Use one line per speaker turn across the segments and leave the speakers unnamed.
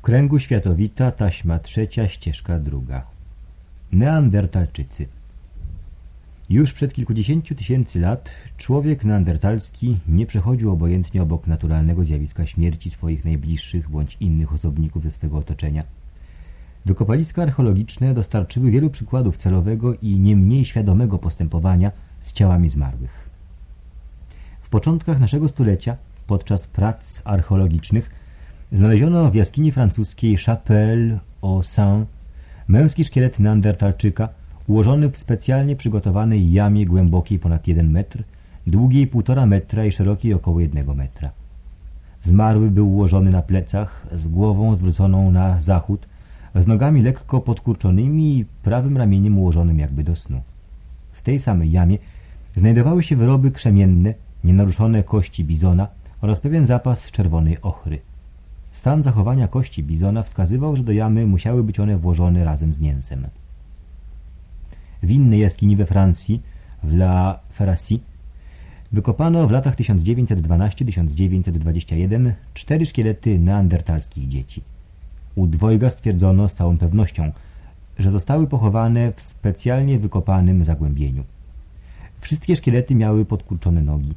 W kręgu światowita taśma trzecia, ścieżka druga. Neandertalczycy Już przed kilkudziesięciu tysięcy lat człowiek neandertalski nie przechodził obojętnie obok naturalnego zjawiska śmierci swoich najbliższych bądź innych osobników ze swego otoczenia. Wykopaliska archeologiczne dostarczyły wielu przykładów celowego i nie mniej świadomego postępowania z ciałami zmarłych. W początkach naszego stulecia, podczas prac archeologicznych, znaleziono w jaskini francuskiej Chapelle au Saint męski szkielet neandertalczyka ułożony w specjalnie przygotowanej jamie głębokiej ponad 1 metr, długiej 1,5 metra i szerokiej około 1 metra. Zmarły był ułożony na plecach, z głową zwróconą na zachód, z nogami lekko podkurczonymi i prawym ramieniem ułożonym jakby do snu. W tej samej jamie znajdowały się wyroby krzemienne, nienaruszone kości bizona oraz pewien zapas czerwonej ochry. Stan zachowania kości bizona wskazywał, że do jamy musiały być one włożone razem z mięsem. W innej jaskini we Francji, w La Ferracie, wykopano w latach 1912-1921 cztery szkielety neandertalskich dzieci. U dwojga stwierdzono z całą pewnością, że zostały pochowane w specjalnie wykopanym zagłębieniu. Wszystkie szkielety miały podkurczone nogi.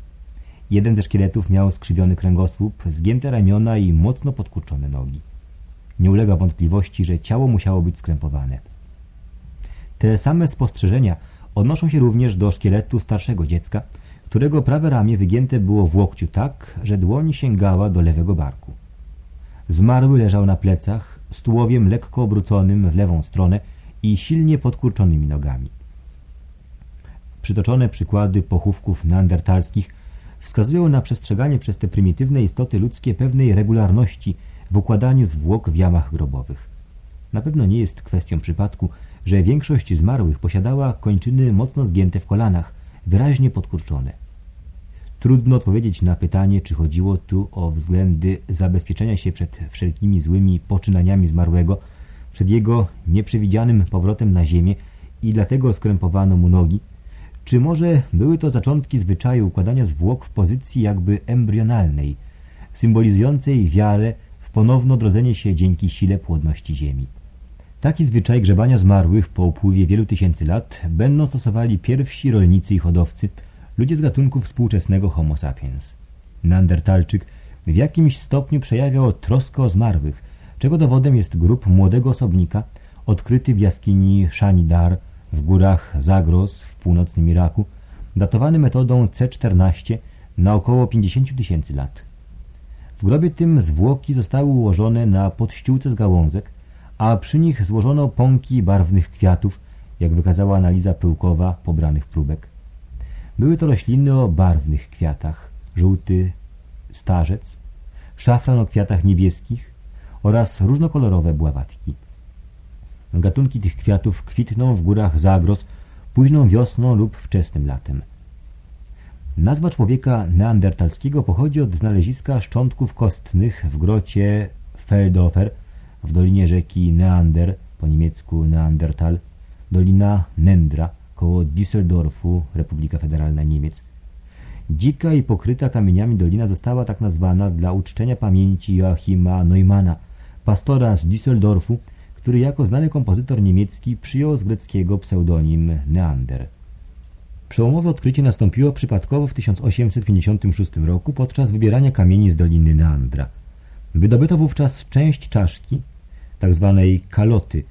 Jeden ze szkieletów miał skrzywiony kręgosłup, zgięte ramiona i mocno podkurczone nogi. Nie ulega wątpliwości, że ciało musiało być skrępowane. Te same spostrzeżenia odnoszą się również do szkieletu starszego dziecka, którego prawe ramię wygięte było w łokciu tak, że dłoń sięgała do lewego barku. Zmarły leżał na plecach, z tułowiem lekko obróconym w lewą stronę i silnie podkurczonymi nogami. Przytoczone przykłady pochówków neandertalskich wskazują na przestrzeganie przez te prymitywne istoty ludzkie pewnej regularności w układaniu zwłok w jamach grobowych. Na pewno nie jest kwestią przypadku, że większość zmarłych posiadała kończyny mocno zgięte w kolanach, wyraźnie podkurczone. Trudno odpowiedzieć na pytanie, czy chodziło tu o względy zabezpieczenia się przed wszelkimi złymi poczynaniami zmarłego, przed jego nieprzewidzianym powrotem na ziemię i dlatego skrępowano mu nogi, czy może były to zaczątki zwyczaju układania zwłok w pozycji jakby embrionalnej, symbolizującej wiarę w ponowne odrodzenie się dzięki sile płodności ziemi. Taki zwyczaj grzebania zmarłych po upływie wielu tysięcy lat będą stosowali pierwsi rolnicy i hodowcy, ludzie z gatunku współczesnego Homo sapiens. Neandertalczyk w jakimś stopniu przejawiał troskę o zmarłych, czego dowodem jest grób młodego osobnika odkryty w jaskini Shanidar w górach Zagros północnym Iraku, datowany metodą C14 na około 50 tysięcy lat. W grobie tym zwłoki zostały ułożone na podściółce z gałązek, a przy nich złożono pąki barwnych kwiatów, jak wykazała analiza pyłkowa pobranych próbek. Były to rośliny o barwnych kwiatach, żółty starzec, szafran o kwiatach niebieskich oraz różnokolorowe bławatki. Gatunki tych kwiatów kwitną w górach Zagros późną wiosną lub wczesnym latem. Nazwa człowieka neandertalskiego pochodzi od znaleziska szczątków kostnych w grocie Feldhofer w dolinie rzeki Neander, po niemiecku Neandertal, dolina Nendra, koło Düsseldorfu, Republika Federalna Niemiec. Dzika i pokryta kamieniami dolina została tak nazwana dla uczczenia pamięci Joachima Neumana, pastora z Düsseldorfu, który jako znany kompozytor niemiecki przyjął z greckiego pseudonim Neander. Przełomowe odkrycie nastąpiło przypadkowo w 1856 roku podczas wybierania kamieni z doliny Neandra. Wydobyto wówczas część czaszki, tzw. Tak kaloty,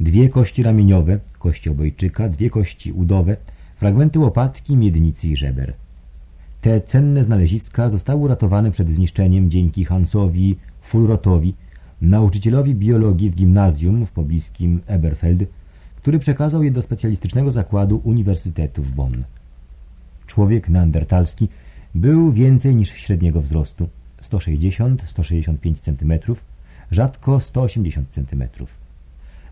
dwie kości ramieniowe, kości obojczyka, dwie kości udowe, fragmenty łopatki, miednicy i żeber. Te cenne znaleziska zostały uratowane przed zniszczeniem dzięki Hansowi Fulrotowi, nauczycielowi biologii w gimnazjum w pobliskim Eberfeld, który przekazał je do specjalistycznego zakładu Uniwersytetu w Bonn. Człowiek neandertalski był więcej niż średniego wzrostu 160-165 cm, rzadko 180 cm.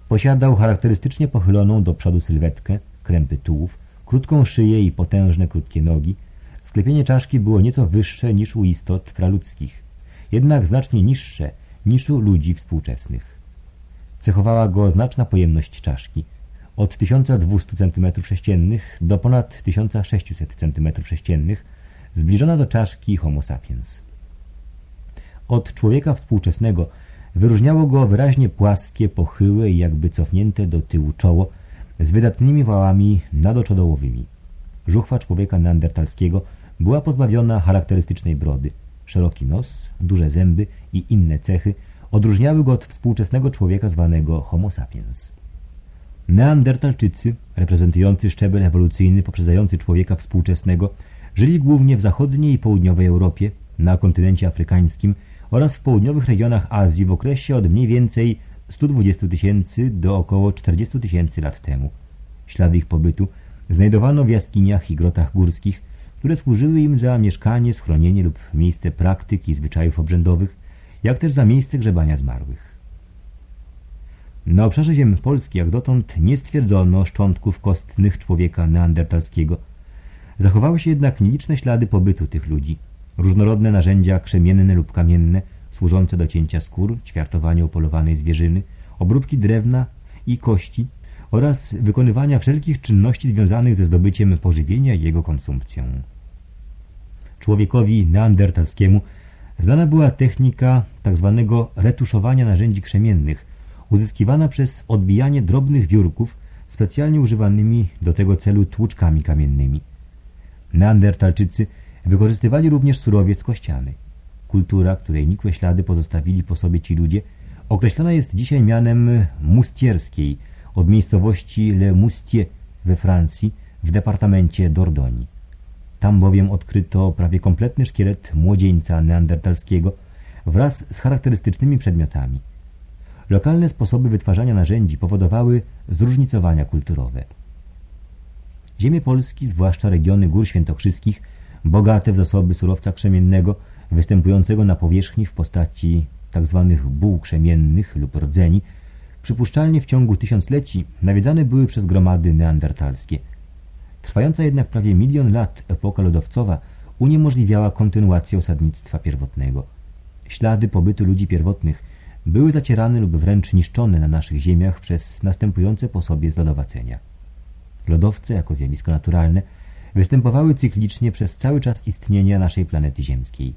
Posiadał charakterystycznie pochyloną do przodu sylwetkę, krępy tułów, krótką szyję i potężne krótkie nogi. Sklepienie czaszki było nieco wyższe niż u istot praludzkich, jednak znacznie niższe niż u ludzi współczesnych. Cechowała go znaczna pojemność czaszki, od 1200 cm3 do ponad 1600 cm3, zbliżona do czaszki Homo sapiens. Od człowieka współczesnego Wyróżniało go wyraźnie płaskie, pochyłe i jakby cofnięte do tyłu czoło z wydatnymi wałami nadoczodołowymi. Żuchwa człowieka neandertalskiego była pozbawiona charakterystycznej brody. Szeroki nos, duże zęby i inne cechy odróżniały go od współczesnego człowieka zwanego homo sapiens. Neandertalczycy, reprezentujący szczebel ewolucyjny poprzedzający człowieka współczesnego, żyli głównie w zachodniej i południowej Europie, na kontynencie afrykańskim oraz w południowych regionach Azji w okresie od mniej więcej 120 tysięcy do około 40 tysięcy lat temu. Ślady ich pobytu znajdowano w jaskiniach i grotach górskich, które służyły im za mieszkanie, schronienie lub miejsce praktyk i zwyczajów obrzędowych, jak też za miejsce grzebania zmarłych. Na obszarze ziem Polski jak dotąd nie stwierdzono szczątków kostnych człowieka neandertalskiego. Zachowały się jednak nieliczne ślady pobytu tych ludzi. Różnorodne narzędzia krzemienne lub kamienne, służące do cięcia skór, ćwiartowania upolowanej zwierzyny, obróbki drewna i kości oraz wykonywania wszelkich czynności związanych ze zdobyciem pożywienia i jego konsumpcją. Człowiekowi neandertalskiemu znana była technika tzw. Tak retuszowania narzędzi krzemiennych, uzyskiwana przez odbijanie drobnych wiórków specjalnie używanymi do tego celu tłuczkami kamiennymi. Neandertalczycy wykorzystywali również surowiec kościany. Kultura, której nikłe ślady pozostawili po sobie ci ludzie, określana jest dzisiaj mianem mustierskiej od miejscowości Le Moustier we Francji w departamencie Dordogne. Tam bowiem odkryto prawie kompletny szkielet młodzieńca neandertalskiego wraz z charakterystycznymi przedmiotami. Lokalne sposoby wytwarzania narzędzi powodowały zróżnicowania kulturowe. Ziemie Polski, zwłaszcza regiony Gór Świętokrzyskich, bogate w zasoby surowca krzemiennego, występującego na powierzchni w postaci tzw. Tak buł krzemiennych lub rdzeni, przypuszczalnie w ciągu tysiącleci nawiedzane były przez gromady neandertalskie. Trwająca jednak prawie milion lat epoka lodowcowa uniemożliwiała kontynuację osadnictwa pierwotnego. Ślady pobytu ludzi pierwotnych były zacierane lub wręcz niszczone na naszych ziemiach przez następujące po sobie zlodowacenia. Lodowce, jako zjawisko naturalne, występowały cyklicznie przez cały czas istnienia naszej planety ziemskiej.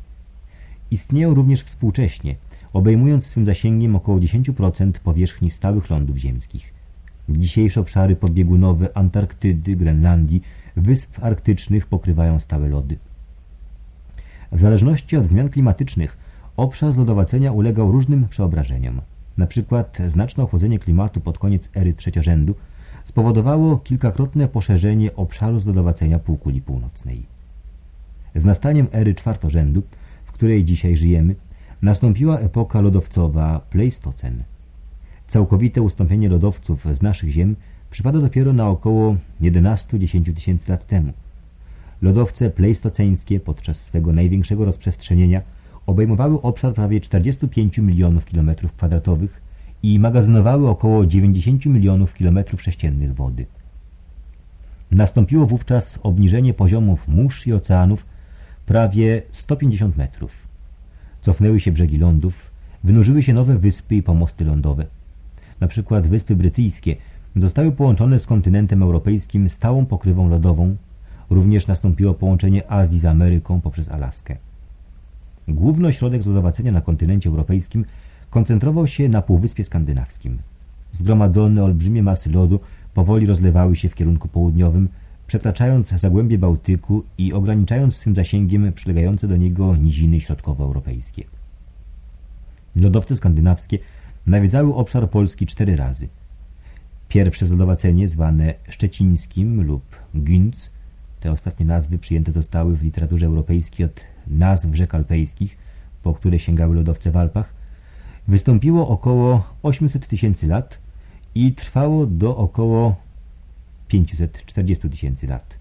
Istnieją również współcześnie, obejmując swym zasięgiem około 10% powierzchni stałych lądów ziemskich. Dzisiejsze obszary podbiegunowe Antarktydy, Grenlandii, wysp arktycznych pokrywają stałe lody. W zależności od zmian klimatycznych obszar zlodowacenia ulegał różnym przeobrażeniom. Na przykład znaczne ochłodzenie klimatu pod koniec ery trzeciorzędu spowodowało kilkakrotne poszerzenie obszaru zlodowacenia półkuli północnej. Z nastaniem ery czwartorzędu, w której dzisiaj żyjemy, nastąpiła epoka lodowcowa Pleistocen. Całkowite ustąpienie lodowców z naszych ziem przypada dopiero na około 11-10 tysięcy lat temu. Lodowce pleistoceńskie podczas swego największego rozprzestrzenienia obejmowały obszar prawie 45 milionów kilometrów kwadratowych i magazynowały około 90 milionów kilometrów sześciennych wody. Nastąpiło wówczas obniżenie poziomów mórz i oceanów prawie 150 metrów. Cofnęły się brzegi lądów, wynurzyły się nowe wyspy i pomosty lądowe. Na przykład Wyspy Brytyjskie zostały połączone z kontynentem europejskim stałą pokrywą lodową, również nastąpiło połączenie Azji z Ameryką poprzez Alaskę. Główny ośrodek zlodowacenia na kontynencie europejskim koncentrował się na Półwyspie Skandynawskim. Zgromadzone olbrzymie masy lodu powoli rozlewały się w kierunku południowym, przekraczając zagłębie Bałtyku i ograniczając swym zasięgiem przylegające do niego niziny środkowoeuropejskie. Lodowce skandynawskie nawiedzały obszar Polski cztery razy. Pierwsze zlodowacenie, zwane szczecińskim lub Günz, te ostatnie nazwy przyjęte zostały w literaturze europejskiej od nazw rzek alpejskich, po które sięgały lodowce w Alpach, wystąpiło około 800 tysięcy lat i trwało do około 540 tysięcy lat.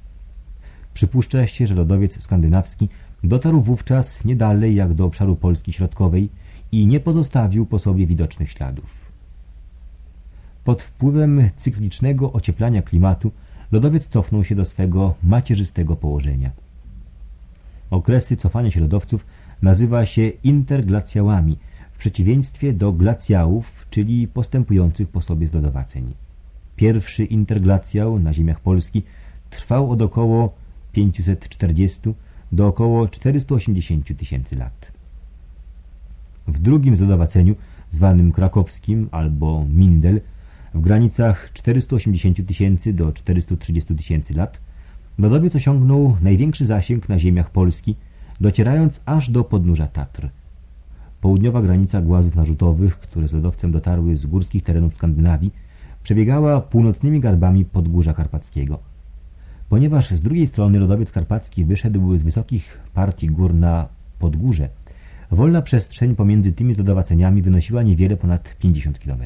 Przypuszcza się, że lodowiec skandynawski dotarł wówczas nie dalej jak do obszaru Polski Środkowej i nie pozostawił po sobie widocznych śladów. Pod wpływem cyklicznego ocieplania klimatu lodowiec cofnął się do swego macierzystego położenia. Okresy cofania się lodowców nazywa się interglacjałami, w przeciwieństwie do glacjałów, czyli postępujących po sobie zlodowaceń. Pierwszy interglacjał na ziemiach Polski trwał od około 540 do około 480 tysięcy lat. W drugim zlodowaceniu zwanym krakowskim albo Mindel, w granicach 480 tysięcy do 430 tysięcy lat, lodowiec osiągnął największy zasięg na ziemiach Polski, docierając aż do podnóża Tatr. Południowa granica głazów narzutowych, które z lodowcem dotarły z górskich terenów Skandynawii, przebiegała północnymi garbami Podgórza Karpackiego. Ponieważ z drugiej strony lodowiec karpacki wyszedł z wysokich partii gór na Podgórze, wolna przestrzeń pomiędzy tymi zlodowaceniami wynosiła niewiele ponad 50 km.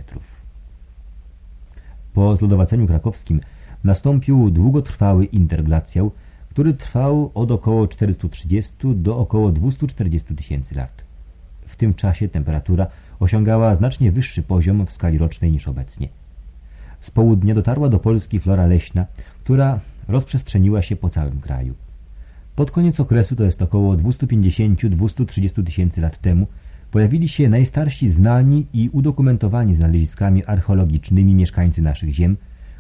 Po zlodowaceniu krakowskim nastąpił długotrwały interglacjał, który trwał od około 430 do około 240 tysięcy lat. W tym czasie temperatura osiągała znacznie wyższy poziom w skali rocznej niż obecnie. Z południa dotarła do Polski flora leśna, która rozprzestrzeniła się po całym kraju. Pod koniec okresu, to jest około 250-230 tysięcy lat temu, pojawili się najstarsi znani i udokumentowani znaleziskami archeologicznymi mieszkańcy naszych ziem,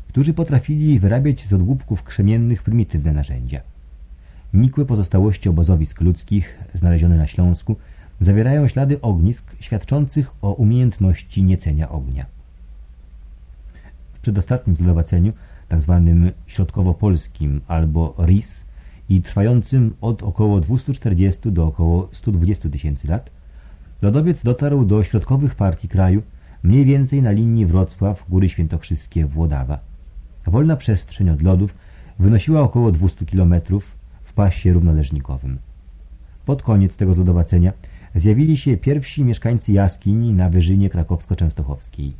którzy potrafili wyrabiać z odłupków krzemiennych prymitywne narzędzia. Nikłe pozostałości obozowisk ludzkich, znalezione na Śląsku, zawierają ślady ognisk świadczących o umiejętności niecenia ognia. Przedostatnim zlodowaceniu, tzw. Tak środkowo-polskim albo RIS i trwającym od około 240 do około 120 tysięcy lat, lodowiec dotarł do środkowych partii kraju, mniej więcej na linii Wrocław, Góry Świętokrzyskie, Włodawa. Wolna przestrzeń od lodów wynosiła około 200 km w pasie równoleżnikowym. Pod koniec tego zlodowacenia zjawili się pierwsi mieszkańcy jaskiń na wyżynie krakowsko-częstochowskiej.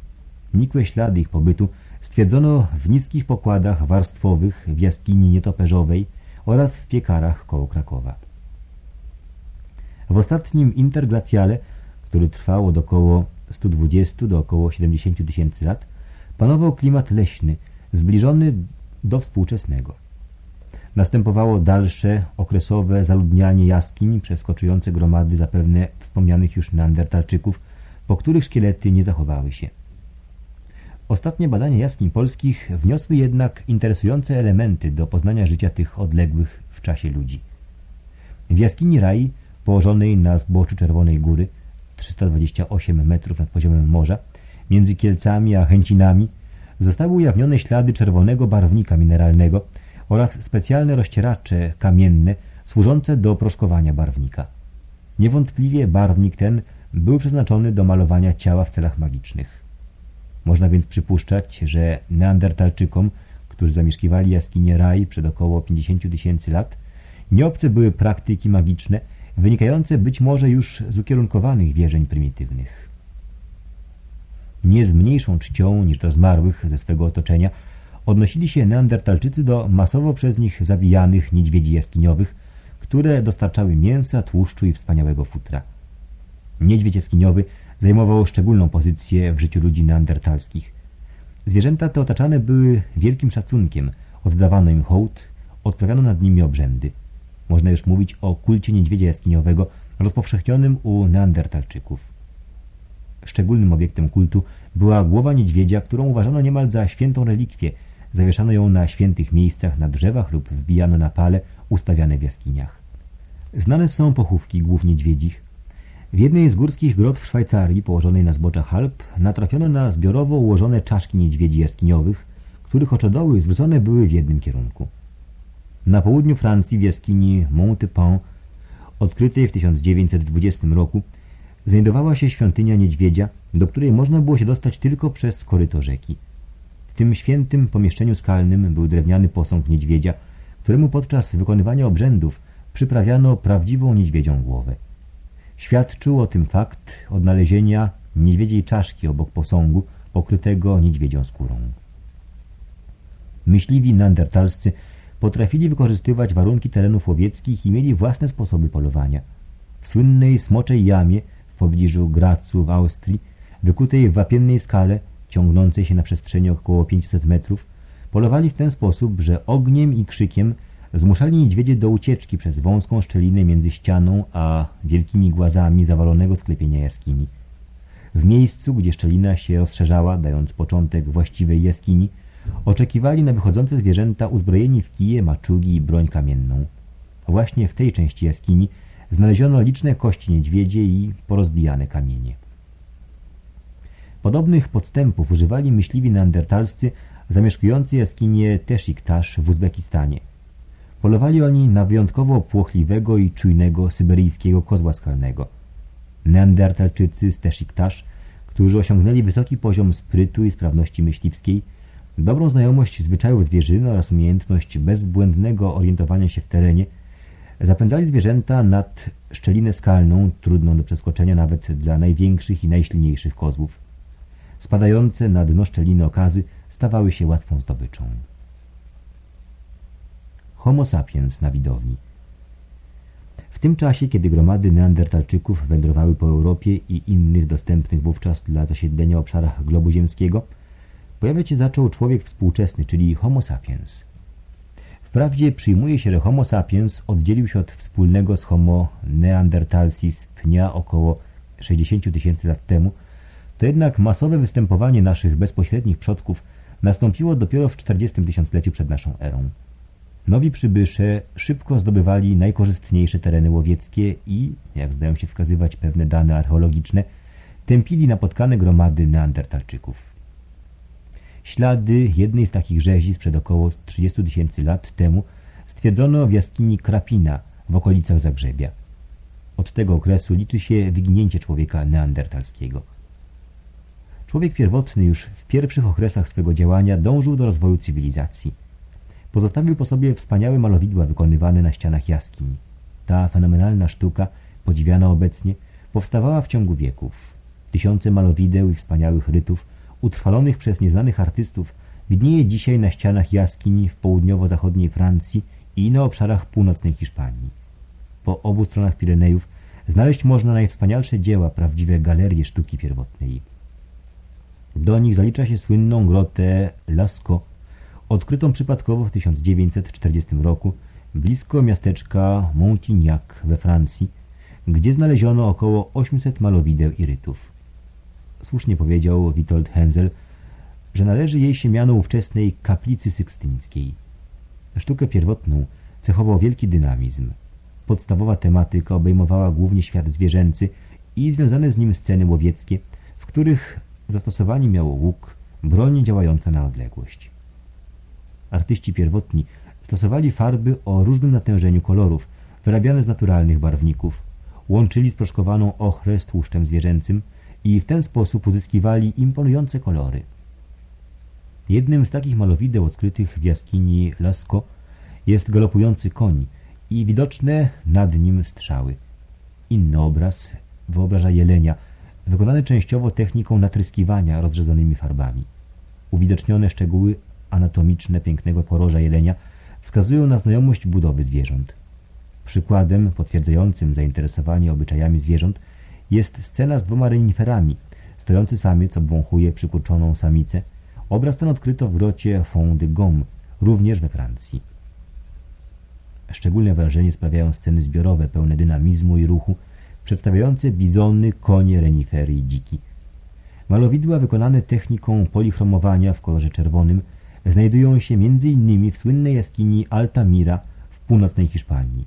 Nikłe ślady ich pobytu stwierdzono w niskich pokładach warstwowych w jaskini nietoperzowej oraz w piekarach koło Krakowa. W ostatnim interglacjale, który trwał od około 120 do około 70 tysięcy lat, panował klimat leśny, zbliżony do współczesnego. Następowało dalsze, okresowe zaludnianie jaskiń przez koczujące gromady zapewne wspomnianych już neandertalczyków, po których szkielety nie zachowały się. Ostatnie badania jaskiń polskich wniosły jednak interesujące elementy do poznania życia tych odległych w czasie ludzi. W jaskini Rai, położonej na zboczu Czerwonej Góry, 328 metrów nad poziomem morza, między Kielcami a Chęcinami, zostały ujawnione ślady czerwonego barwnika mineralnego oraz specjalne rozcieracze kamienne służące do proszkowania barwnika. Niewątpliwie barwnik ten był przeznaczony do malowania ciała w celach magicznych. Można więc przypuszczać, że neandertalczykom, którzy zamieszkiwali jaskinie Raj przed około 50 tysięcy lat, nieobce były praktyki magiczne, wynikające być może już z ukierunkowanych wierzeń prymitywnych. Nie z mniejszą czcią niż do zmarłych ze swego otoczenia odnosili się neandertalczycy do masowo przez nich zabijanych niedźwiedzi jaskiniowych, które dostarczały mięsa, tłuszczu i wspaniałego futra. Niedźwiedź jaskiniowy zajmował szczególną pozycję w życiu ludzi neandertalskich. Zwierzęta te otaczane były wielkim szacunkiem, oddawano im hołd, odprawiano nad nimi obrzędy. Można już mówić o kulcie niedźwiedzia jaskiniowego rozpowszechnionym u neandertalczyków. Szczególnym obiektem kultu była głowa niedźwiedzia, którą uważano niemal za świętą relikwię. Zawieszano ją na świętych miejscach, na drzewach lub wbijano na pale ustawiane w jaskiniach. Znane są pochówki głów niedźwiedzich, w jednej z górskich grot w Szwajcarii, położonej na zboczach Alp, natrafiono na zbiorowo ułożone czaszki niedźwiedzi jaskiniowych, których oczodoły zwrócone były w jednym kierunku. Na południu Francji w jaskini Montepin, odkrytej w 1920 roku, znajdowała się świątynia niedźwiedzia, do której można było się dostać tylko przez koryto rzeki. W tym świętym pomieszczeniu skalnym był drewniany posąg niedźwiedzia, któremu podczas wykonywania obrzędów przyprawiano prawdziwą niedźwiedzią głowę. Świadczył o tym fakt odnalezienia niedźwiedziej czaszki obok posągu pokrytego niedźwiedzią skórą. Myśliwi neandertalscy potrafili wykorzystywać warunki terenów łowieckich i mieli własne sposoby polowania. W słynnej Smoczej Jamie w pobliżu Gracu w Austrii, wykutej w wapiennej skale, ciągnącej się na przestrzeni około 500 metrów, polowali w ten sposób, że ogniem i krzykiem Zmuszali niedźwiedzie do ucieczki przez wąską szczelinę między ścianą a wielkimi głazami zawalonego sklepienia jaskini. W miejscu, gdzie szczelina się rozszerzała, dając początek właściwej jaskini, oczekiwali na wychodzące zwierzęta uzbrojeni w kije, maczugi i broń kamienną. Właśnie w tej części jaskini znaleziono liczne kości niedźwiedzie i porozbijane kamienie. Podobnych podstępów używali myśliwi neandertalscy zamieszkujący jaskinie Teshiktash w Uzbekistanie. Polowali oni na wyjątkowo płochliwego i czujnego syberyjskiego kozła skalnego. Neandertalczycy z Teshiktash, którzy osiągnęli wysoki poziom sprytu i sprawności myśliwskiej, dobrą znajomość zwyczajów zwierzyny oraz umiejętność bezbłędnego orientowania się w terenie, zapędzali zwierzęta nad szczelinę skalną, trudną do przeskoczenia nawet dla największych i najsilniejszych kozłów. Spadające na dno szczeliny okazy stawały się łatwą zdobyczą. Homo sapiens na widowni. W tym czasie, kiedy gromady neandertalczyków wędrowały po Europie i innych dostępnych wówczas dla zasiedlenia obszarach globu ziemskiego, pojawiać się zaczął człowiek współczesny, czyli Homo sapiens. Wprawdzie przyjmuje się, że Homo sapiens oddzielił się od wspólnego z Homo neandertalsis pnia około 60 tysięcy lat temu, to jednak masowe występowanie naszych bezpośrednich przodków nastąpiło dopiero w 40 tysiącleciu przed naszą erą. Nowi przybysze szybko zdobywali najkorzystniejsze tereny łowieckie i, jak zdają się wskazywać pewne dane archeologiczne, tępili napotkane gromady neandertalczyków. Ślady jednej z takich rzezi sprzed około 30 tysięcy lat temu stwierdzono w jaskini Krapina w okolicach Zagrzebia. Od tego okresu liczy się wyginięcie człowieka neandertalskiego. Człowiek pierwotny już w pierwszych okresach swego działania dążył do rozwoju cywilizacji. Pozostawił po sobie wspaniałe malowidła wykonywane na ścianach jaskiń. Ta fenomenalna sztuka, podziwiana obecnie, powstawała w ciągu wieków. Tysiące malowideł i wspaniałych rytów, utrwalonych przez nieznanych artystów, widnieje dzisiaj na ścianach jaskiń w południowo-zachodniej Francji i na obszarach północnej Hiszpanii. Po obu stronach Pirenejów znaleźć można najwspanialsze dzieła, prawdziwe galerie sztuki pierwotnej. Do nich zalicza się słynną grotę Lascaux, odkrytą przypadkowo w 1940 roku blisko miasteczka Montignac we Francji, gdzie znaleziono około 800 malowideł i rytów. Słusznie powiedział Witold Hensel, że należy jej się miano ówczesnej kaplicy sykstyńskiej. Sztukę pierwotną cechował wielki dynamizm. Podstawowa tematyka obejmowała głównie świat zwierzęcy i związane z nim sceny łowieckie, w których zastosowani miał łuk, broń działająca na odległość. Artyści pierwotni stosowali farby o różnym natężeniu kolorów, wyrabiane z naturalnych barwników, łączyli sproszkowaną ochrę z tłuszczem zwierzęcym i w ten sposób uzyskiwali imponujące kolory. Jednym z takich malowideł odkrytych w jaskini Lasko jest galopujący koń i widoczne nad nim strzały. Inny obraz wyobraża jelenia, wykonany częściowo techniką natryskiwania rozrzedzonymi farbami. Uwidocznione szczegóły anatomiczne pięknego poroża jelenia wskazują na znajomość budowy zwierząt. Przykładem potwierdzającym zainteresowanie obyczajami zwierząt jest scena z dwoma reniferami, stojący samiec obwąchuje przykurczoną samicę. Obraz ten odkryto w grocie Fond de Gomme, również we Francji. Szczególne wrażenie sprawiają sceny zbiorowe, pełne dynamizmu i ruchu, przedstawiające bizony, konie, renifery i dziki. Malowidła wykonane techniką polichromowania w kolorze czerwonym znajdują się m.in. w słynnej jaskini Altamira w północnej Hiszpanii.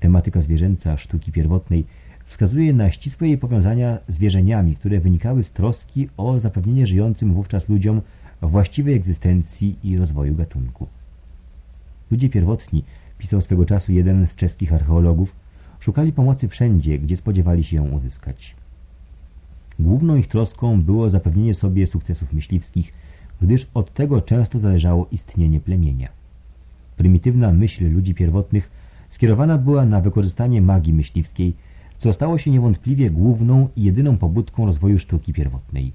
Tematyka zwierzęca sztuki pierwotnej wskazuje na ścisłe jej powiązania z wierzeniami, które wynikały z troski o zapewnienie żyjącym wówczas ludziom właściwej egzystencji i rozwoju gatunku. Ludzie pierwotni, pisał swego czasu jeden z czeskich archeologów, szukali pomocy wszędzie, gdzie spodziewali się ją uzyskać. Główną ich troską było zapewnienie sobie sukcesów myśliwskich, gdyż od tego często zależało istnienie plemienia. Prymitywna myśl ludzi pierwotnych skierowana była na wykorzystanie magii myśliwskiej, co stało się niewątpliwie główną i jedyną pobudką rozwoju sztuki pierwotnej.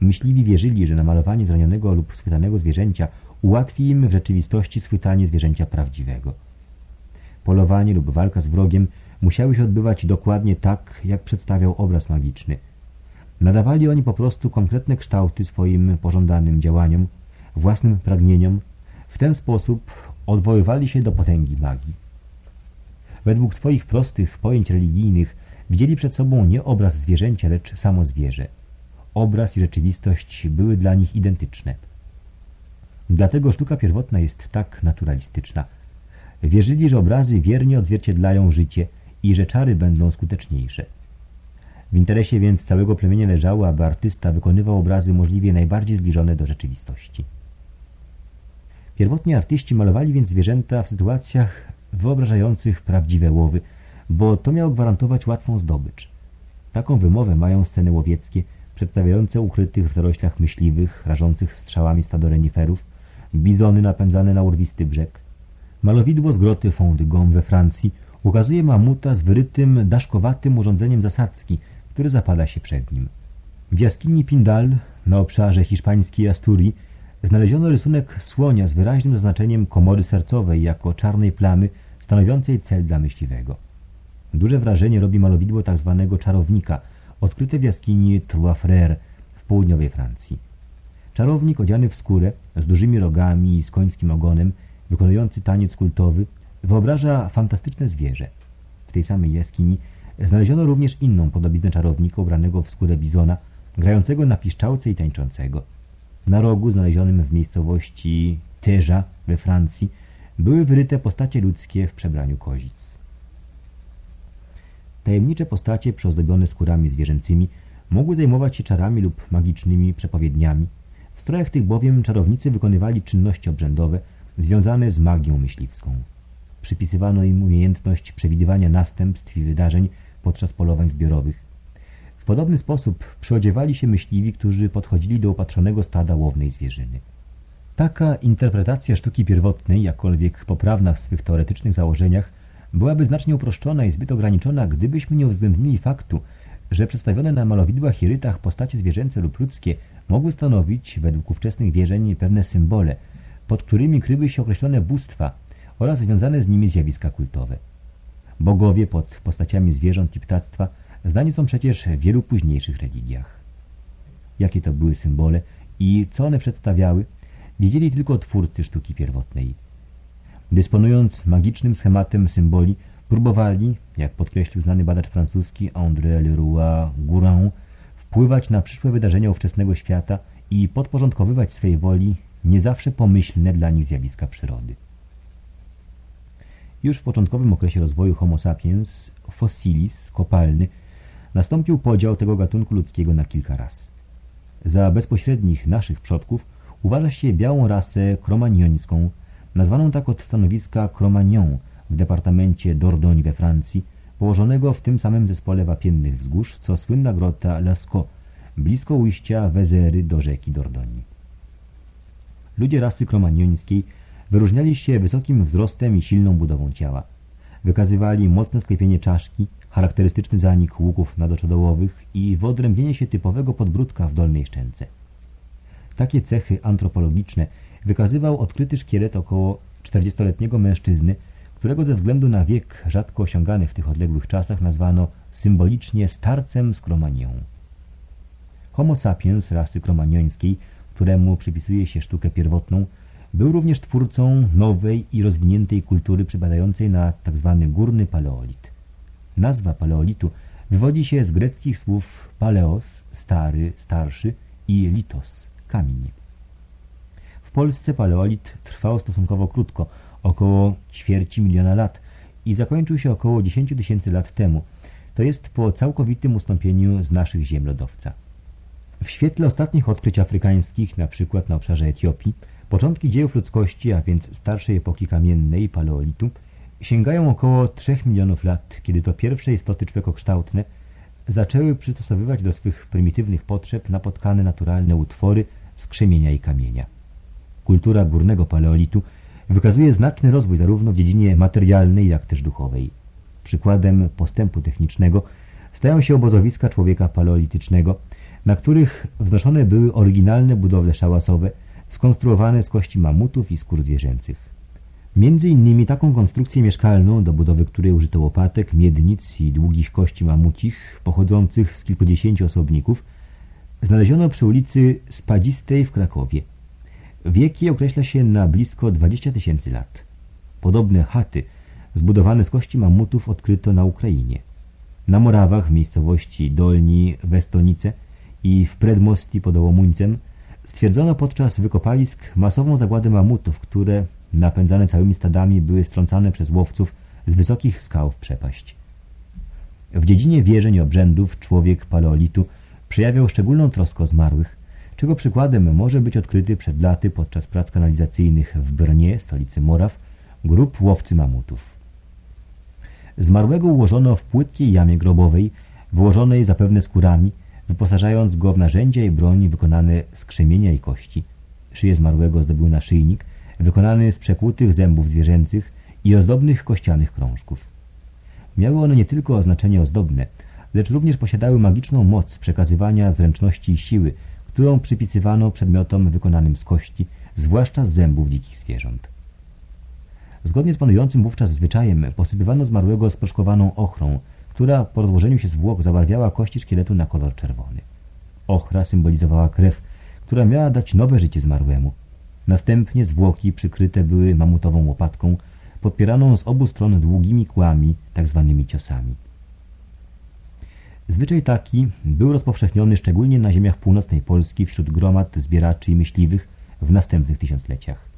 Myśliwi wierzyli, że namalowanie zranionego lub schwytanego zwierzęcia ułatwi im w rzeczywistości schwytanie zwierzęcia prawdziwego. Polowanie lub walka z wrogiem musiały się odbywać dokładnie tak, jak przedstawiał obraz magiczny. Nadawali oni po prostu konkretne kształty swoim pożądanym działaniom, własnym pragnieniom. W ten sposób odwoływali się do potęgi magii. Według swoich prostych pojęć religijnych widzieli przed sobą nie obraz zwierzęcia, lecz samo zwierzę. Obraz i rzeczywistość były dla nich identyczne. Dlatego sztuka pierwotna jest tak naturalistyczna. Wierzyli, że obrazy wiernie odzwierciedlają życie i że czary będą skuteczniejsze. W interesie więc całego plemienia leżało, aby artysta wykonywał obrazy możliwie najbardziej zbliżone do rzeczywistości. Pierwotni artyści malowali więc zwierzęta w sytuacjach wyobrażających prawdziwe łowy, bo to miało gwarantować łatwą zdobycz. Taką wymowę mają sceny łowieckie, przedstawiające ukrytych w zaroślach myśliwych, rażących strzałami stado reniferów, bizony napędzane na urwisty brzeg. Malowidło z groty Fond we Francji ukazuje mamuta z wyrytym, daszkowatym urządzeniem zasadzki, który zapada się przed nim. W jaskini Pindal, na obszarze hiszpańskiej Asturii, znaleziono rysunek słonia z wyraźnym zaznaczeniem komory sercowej jako czarnej plamy stanowiącej cel dla myśliwego. Duże wrażenie robi malowidło tzw. Tak czarownika, odkryte w jaskini Trois Frères w południowej Francji. Czarownik odziany w skórę, z dużymi rogami i z końskim ogonem, wykonujący taniec kultowy, wyobraża fantastyczne zwierzę. W tej samej jaskini znaleziono również inną podobiznę czarownika ubranego w skórę bizona, grającego na piszczałce i tańczącego. Na rogu znalezionym w miejscowości Teja we Francji były wyryte postacie ludzkie w przebraniu kozic. Tajemnicze postacie przyozdobione skórami zwierzęcymi mogły zajmować się czarami lub magicznymi przepowiedniami. W strojach tych bowiem czarownicy wykonywali czynności obrzędowe związane z magią myśliwską. Przypisywano im umiejętność przewidywania następstw i wydarzeń podczas polowań zbiorowych. W podobny sposób przyodziewali się myśliwi, którzy podchodzili do upatrzonego stada łownej zwierzyny. Taka interpretacja sztuki pierwotnej, jakkolwiek poprawna w swych teoretycznych założeniach, byłaby znacznie uproszczona i zbyt ograniczona, gdybyśmy nie uwzględnili faktu, że przedstawione na malowidłach i rytach postacie zwierzęce lub ludzkie mogły stanowić, według ówczesnych wierzeń, pewne symbole, pod którymi kryły się określone bóstwa oraz związane z nimi zjawiska kultowe. Bogowie pod postaciami zwierząt i ptactwa znani są przecież w wielu późniejszych religiach. Jakie to były symbole i co one przedstawiały, wiedzieli tylko twórcy sztuki pierwotnej – Dysponując magicznym schematem symboli, próbowali, jak podkreślił znany badacz francuski André Leroy-Gourand, wpływać na przyszłe wydarzenia ówczesnego świata i podporządkowywać swej woli nie zawsze pomyślne dla nich zjawiska przyrody. Już w początkowym okresie rozwoju Homo sapiens fossilis, kopalny, nastąpił podział tego gatunku ludzkiego na kilka ras. Za bezpośrednich naszych przodków uważa się białą rasę kromaniońską, nazwaną tak od stanowiska Cromagnon w departamencie Dordogne we Francji, położonego w tym samym zespole wapiennych wzgórz, co słynna grota Lascaux, blisko ujścia Wezery do rzeki Dordogne. Ludzie rasy kromaniońskiej wyróżniali się wysokim wzrostem i silną budową ciała. Wykazywali mocne sklepienie czaszki, charakterystyczny zanik łuków nadoczodołowych i wyodrębnienie się typowego podbródka w dolnej szczęce. Takie cechy antropologiczne wykazywał odkryty szkielet około 40-letniego mężczyzny, którego ze względu na wiek rzadko osiągany w tych odległych czasach nazwano symbolicznie starcem z Kromanią. Homo sapiens rasy kromaniońskiej, któremu przypisuje się sztukę pierwotną, był również twórcą nowej i rozwiniętej kultury przypadającej na tzw. Tak górny paleolit. Nazwa paleolitu wywodzi się z greckich słów paleos, stary, starszy i litos, kamień. Polsce paleolit trwał stosunkowo krótko, około ćwierci miliona lat i zakończył się około 10 tysięcy lat temu, to jest po całkowitym ustąpieniu z naszych ziem lodowca. W świetle ostatnich odkryć afrykańskich, na przykład na obszarze Etiopii, początki dziejów ludzkości, a więc starszej epoki kamiennej paleolitu, sięgają około 3 milionów lat, kiedy to pierwsze istoty człowiekokształtne zaczęły przystosowywać do swych prymitywnych potrzeb napotkane naturalne utwory z krzemienia i kamienia. Kultura górnego paleolitu wykazuje znaczny rozwój zarówno w dziedzinie materialnej, jak też duchowej. Przykładem postępu technicznego stają się obozowiska człowieka paleolitycznego, na których wznoszone były oryginalne budowle szałasowe, skonstruowane z kości mamutów i skór zwierzęcych. Między innymi taką konstrukcję mieszkalną, do budowy której użyto łopatek, miednic i długich kości mamucich, pochodzących z kilkudziesięciu osobników, znaleziono przy ulicy Spadzistej w Krakowie. Wieki określa się na blisko 20 tysięcy lat. Podobne chaty zbudowane z kości mamutów odkryto na Ukrainie. Na Morawach w miejscowości Dolni Westonice i w Predmosti pod Ołomuńcem stwierdzono podczas wykopalisk masową zagładę mamutów, które napędzane całymi stadami były strącane przez łowców z wysokich skał w przepaść. W dziedzinie wierzeń obrzędów człowiek paleolitu przejawiał szczególną troskę o zmarłych, czego przykładem może być odkryty przed laty podczas prac kanalizacyjnych w Brnie, stolicy Moraw, grup łowcy mamutów. Zmarłego ułożono w płytkiej jamie grobowej, wyłożonej zapewne skórami, wyposażając go w narzędzia i broń wykonane z krzemienia i kości. Szyję zmarłego zdobił naszyjnik, wykonany z przekłutych zębów zwierzęcych i ozdobnych kościanych krążków. Miały one nie tylko znaczenie ozdobne, lecz również posiadały magiczną moc przekazywania zręczności i siły, którą przypisywano przedmiotom wykonanym z kości, zwłaszcza z zębów dzikich zwierząt. Zgodnie z panującym wówczas zwyczajem posypywano zmarłego sproszkowaną ochrą, która po rozłożeniu się zwłok zabarwiała kości szkieletu na kolor czerwony. Ochra symbolizowała krew, która miała dać nowe życie zmarłemu. Następnie zwłoki przykryte były mamutową łopatką, podpieraną z obu stron długimi kłami, tak zwanymi ciosami. Zwyczaj taki był rozpowszechniony szczególnie na ziemiach północnej Polski wśród gromad zbieraczy i myśliwych w następnych tysiącleciach.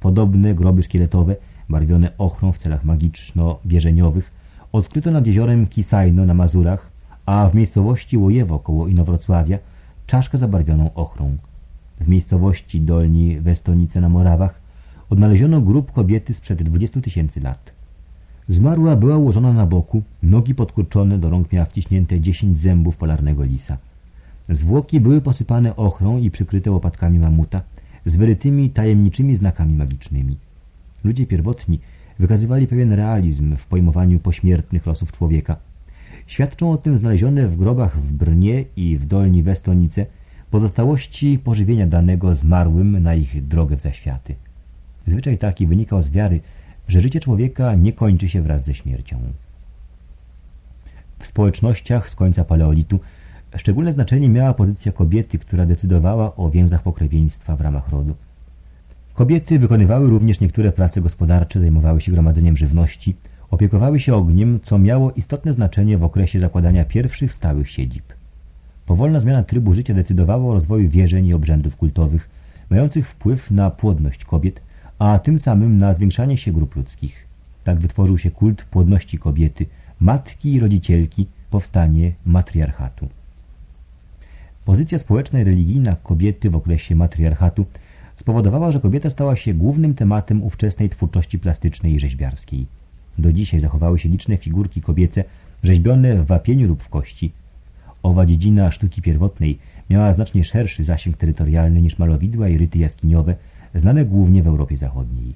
Podobne groby szkieletowe, barwione ochrą w celach magiczno-wierzeniowych, odkryto nad jeziorem Kisajno na Mazurach, a w miejscowości Łojewo koło Inowrocławia czaszkę zabarwioną ochrą. W miejscowości Dolni Westonice na Morawach odnaleziono grób kobiety sprzed 20 tysięcy lat. Zmarła była ułożona na boku, nogi podkurczone, do rąk miała wciśnięte dziesięć zębów polarnego lisa. Zwłoki były posypane ochrą i przykryte łopatkami mamuta z wyrytymi tajemniczymi znakami magicznymi. Ludzie pierwotni wykazywali pewien realizm w pojmowaniu pośmiertnych losów człowieka. Świadczą o tym znalezione w grobach w Brnie i w Dolni Westonice pozostałości pożywienia danego zmarłym na ich drogę w zaświaty. Zwyczaj taki wynikał z wiary, że życie człowieka nie kończy się wraz ze śmiercią. W społecznościach z końca paleolitu szczególne znaczenie miała pozycja kobiety, która decydowała o więzach pokrewieństwa w ramach rodu. Kobiety wykonywały również niektóre prace gospodarcze, zajmowały się gromadzeniem żywności, opiekowały się ogniem, co miało istotne znaczenie w okresie zakładania pierwszych stałych siedzib. Powolna zmiana trybu życia decydowała o rozwoju wierzeń i obrzędów kultowych, mających wpływ na płodność kobiet, a tym samym na zwiększanie się grup ludzkich. Tak wytworzył się kult płodności kobiety, matki i rodzicielki, powstanie matriarchatu. Pozycja społeczna i religijna kobiety w okresie matriarchatu spowodowała, że kobieta stała się głównym tematem ówczesnej twórczości plastycznej i rzeźbiarskiej. Do dzisiaj zachowały się liczne figurki kobiece rzeźbione w wapieniu lub w kości. Owa dziedzina sztuki pierwotnej miała znacznie szerszy zasięg terytorialny niż malowidła i ryty jaskiniowe, znane głównie w Europie Zachodniej.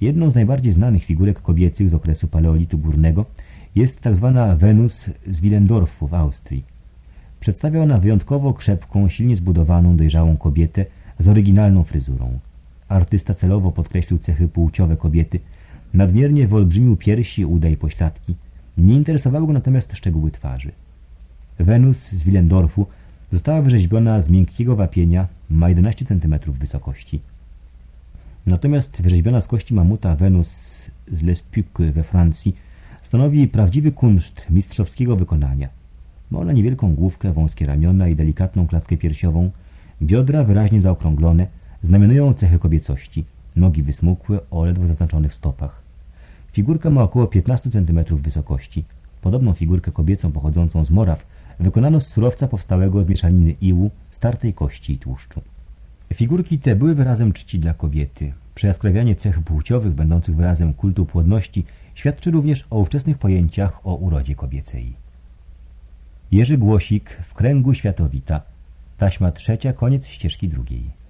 Jedną z najbardziej znanych figurek kobiecych z okresu paleolitu górnego jest tzw. Tak Wenus z Willendorfu w Austrii. Przedstawia ona wyjątkowo krzepką, silnie zbudowaną, dojrzałą kobietę z oryginalną fryzurą. Artysta celowo podkreślił cechy płciowe kobiety, nadmiernie wyolbrzymił piersi, uda i pośladki. Nie interesowały go natomiast szczegóły twarzy. Wenus z Willendorfu została wyrzeźbiona z miękkiego wapienia, ma 11 cm wysokości. Natomiast wyrzeźbiona z kości mamuta Wenus z Les Puques we Francji stanowi prawdziwy kunszt mistrzowskiego wykonania. Ma ona niewielką główkę, wąskie ramiona i delikatną klatkę piersiową, biodra wyraźnie zaokrąglone, znamionują cechy kobiecości, nogi wysmukłe o ledwo zaznaczonych stopach. Figurka ma około 15 cm wysokości. Podobną figurkę kobiecą pochodzącą z Moraw wykonano z surowca powstałego z mieszaniny iłu, startej kości i tłuszczu. Figurki te były wyrazem czci dla kobiety. Przejaskrawianie cech płciowych będących wyrazem kultu płodności świadczy również o ówczesnych pojęciach o urodzie kobiecej. Jerzy Głosik w kręgu światowita. Taśma trzecia, koniec ścieżki drugiej.